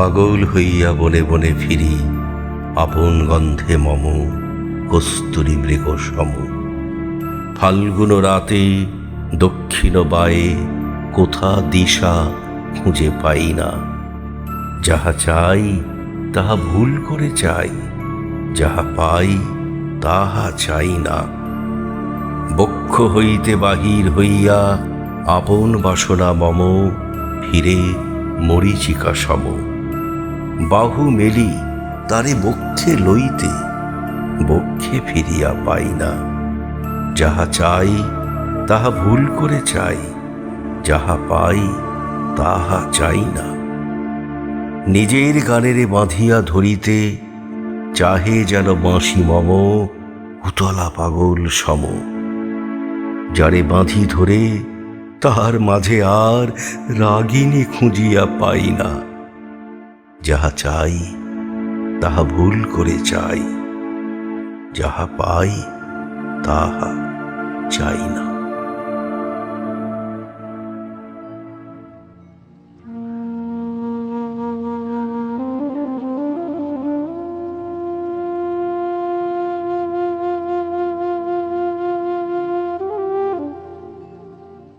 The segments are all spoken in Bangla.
পাগল হইয়া বনে বনে ফিরি, আপন গন্ধে মম, কস্তুরী মৃগ সম। ফাল্গুন রাতে দক্ষিণ বায়ে কোথা দিশা খুঁজে পাই না। যাহা চাই, তাহা ভুল করে চাই, যাহা পাই, তাহা চাই না। বক্ষ হইতে বাহির হইয়া আপন বাসনা মম, ফিরে মরিচিকা সম। বাহু মেলি তারে বক্ষে লইতে, বক্ষে ফিরিয়া পাই না। যাহা চাই, তাহা ভুল করে চাই, যাহা পাই, তাহা চাই না। নিজের গানেরে বাঁধিয়া ধরিতে, চাহে যেন বাঁশি মম, উতলা পাগল সম। যারে বাঁধি ধরে, তাহার মাঝে আর রাগিনী খুঁজিয়া পাই না। যাহা চাই, তাহা ভুল করে চাই। যাহা পাই, তাহা চাই না।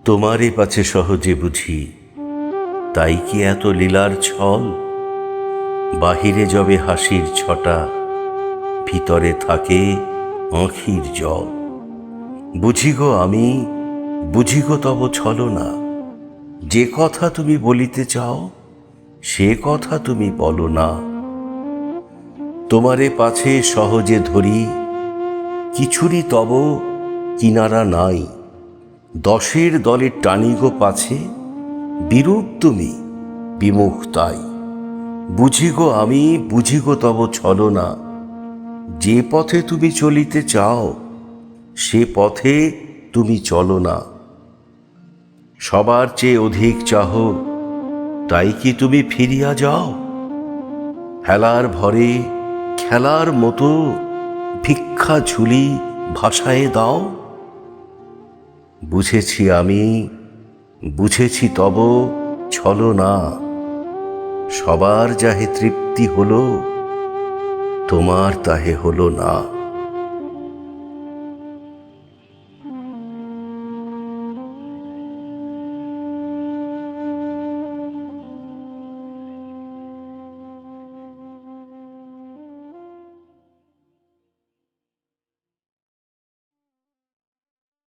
তোমারে পাছে সহজে বুঝি, তাই কি এত লীলার ছল? বাহিরে যবে হাসির ছটা, ভিতরে থাকে আঁখির জল। বুঝি গো আমি বুঝি গো তব ছল না, যে কথা তুমি বলিতে চাও, সে কথা তুমি বলো না। তোমারে পাছে সহজে ধরি, কিছুরই তব কিনারা নাই। দশের দলে টানিগো পাছে, বিরূপ তুমি, বিমুখ তাই। বুঝিগো আমি বুঝি গো তব ছলনা। যে পথে তুমি চলিতে চাও, সে পথে তুমি চলো না। সবার চেয়ে অধিক চাহ, তাই কি তুমি ফিরিয়া যাও? হেলার ভরে, খেলার মতো ভিক্ষা ঝুলি ভাষায় দাও। বুঝেছি আমি, বুঝেছি তব ছলো না সবার যাহে তৃপ্তি হলো তোমার তাহে হলো না।